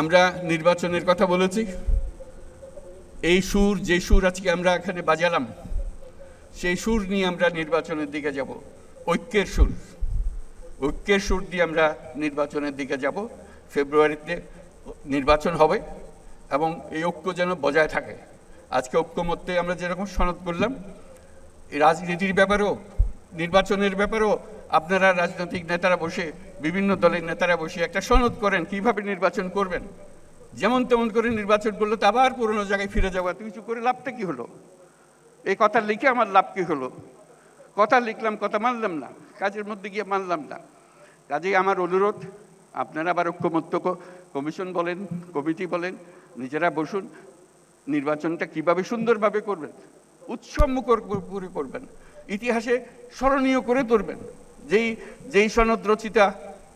আমরা নির্বাচনের কথা বলেছি। এই সুর, যে সুর আজকে আমরা এখানে বাজালাম, সেই সুর নিয়ে আমরা নির্বাচনের দিকে যাব। ঐক্যের সুর। ঐক্যের সুর দিয়ে আমরা নির্বাচনের দিকে যাব। ফেব্রুয়ারিতে নির্বাচন হবে এবং এই ঐক্য যেন বজায় থাকে। আজকে ঐক্যমত্যে আমরা যেরকম সনদ করলাম রাজনীতির ব্যাপারেও, নির্বাচনের ব্যাপারেও আপনারা রাজনৈতিক নেতারা বসে বিভিন্ন দলের নেতারা বসে একটা সনদ করেন কীভাবে নির্বাচন করবেন। যেমন তেমন করে নির্বাচন করলে তো আবার পুরনো জায়গায় ফিরে এত কিছু করে লাভটা কি হলো? এই কথা লিখে আমার লাভ কি হলো? কথা লিখলাম, কথা মানলাম না। কাজের মধ্যে গিয়ে মানলাম না। কাজেই আমার অনুরোধ, আপনারা আবার ঐক্যমত্য কমিশন বলেন, কমিটি বলেন, নিজেরা বসুন, নির্বাচনটা কীভাবে সুন্দরভাবে করবেন উৎসবমুখর করে করবেন, ইতিহাসে স্মরণীয় করে তুলবেন। যেই যেই সনদ রচিতা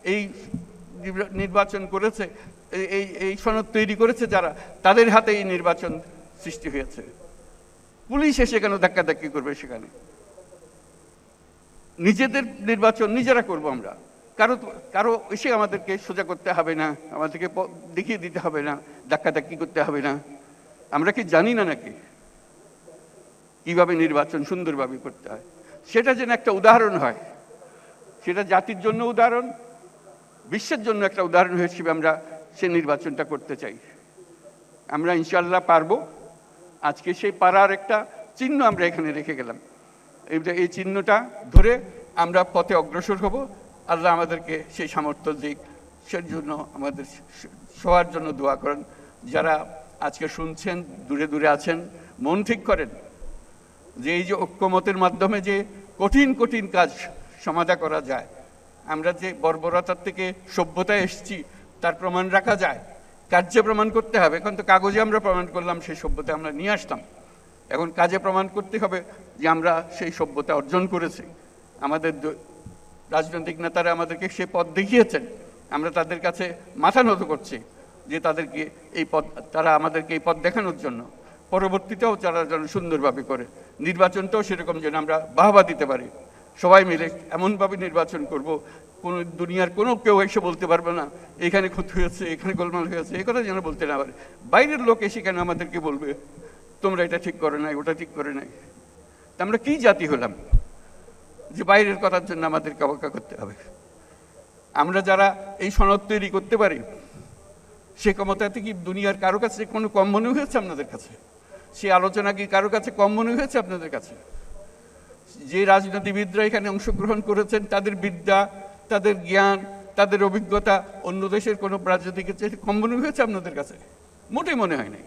এই নির্বাচন করেছে, এই- এই সনদ তৈরি করেছে যারা, তাদের হাতে এই নির্বাচন সৃষ্টি হয়েছে। পুলিশ এসে কেন ধাক্কাধাক্কি করবে সেখানে? নিজেদের নির্বাচন নিজেরা করব আমরা। কারও কারও এসে আমাদেরকে সোজা করতে হবে না, আমাদেরকে দেখিয়ে দিতে হবে না, ধাক্কাধাক্কি করতে হবে না। আমরা কি জানি না নাকি কীভাবে নির্বাচন সুন্দরভাবে করতে হয়? সেটা যেন একটা উদাহরণ হয়। সেটা জাতির জন্য উদাহরণ বিশ্বের জন্য একটা উদাহরণ হিসেবে আমরা সে নির্বাচনটা করতে চাই। আমরা ইনশাল্লাহ পারব। আজকে সেই পারার একটা চিহ্ন আমরা এখানে রেখে গেলাম। এই- চিহ্নটা ধরে আমরা পথে অগ্রসর হব। আল্লাহ আমাদেরকে সেই সামর্থ্য দিক, সেই জন্য আমাদের সবার জন্য দোয়া করেন। যারা আজকে শুনছেন, দূরে দূরে আছেন, মন ঠিক করেন যে এই যে ঐক্যমতের মাধ্যমে যে কঠিন কঠিন কাজ সমাধা করা যায় আমরা যে বর্বরতার থেকে সভ্যতায় এসেছি, তার প্রমাণ রাখা যায়। কার্যে প্রমাণ করতে হবে। এখন তো কাগজে আমরা প্রমাণ করলাম সেই সভ্যতা আমরা নিয়ে আসতাম। এখন কাজে প্রমাণ করতে হবে যে আমরা সেই সভ্যতা অর্জন করেছি। আমাদের রাজনৈতিক নেতারা আমাদেরকে সে পথ দেখিয়েছেন। আমরা তাদের কাছে মাথা নত করছি যে তাদেরকে এই পথ, তারা আমাদেরকে এই পথ দেখানোর জন্য। পরবর্তীতেও তারা যেন সুন্দরভাবে করে। নির্বাচনটাও সেরকম যেন আমরা বাহবা দিতে পারি। সবাই মিলে এমনভাবে নির্বাচন করব কোনো দুনিয়ার কোনো কেউ এসে বলতে পারবে না, এখানে ক্ষতি হয়েছে, এখানে গোলমাল হয়েছে এ কথা যেন বলতে না পারে। বাইরের লোক এসে কেন আমাদেরকে বলবে, তোমরা এটা ঠিক করে নাই, ওটা ঠিক করে নাই? তা আমরা কী জাতি হলাম যে বাইরের কথার জন্য আমাদেরকে অপেক্ষা করতে হবে? আমরা যারা এই সনদ তৈরি করতে পারি, সে ক্ষমতাতে কি দুনিয়ার কারও কাছে কোনো কম মনে হয়েছে আপনাদের কাছে? সে আলোচনা কি কারও কাছে কম মনে হয়েছে আপনাদের কাছে? যে রাজনীতিবিদরা এখানে অংশগ্রহণ করেছেন, তাদের বিদ্যা তাদের জ্ঞান, তাদের অভিজ্ঞতা অন্য দেশের কোনো রাজ্য থেকে কম মনে হয়েছে আপনাদের কাছে? মোটেই মনে হয় নাই।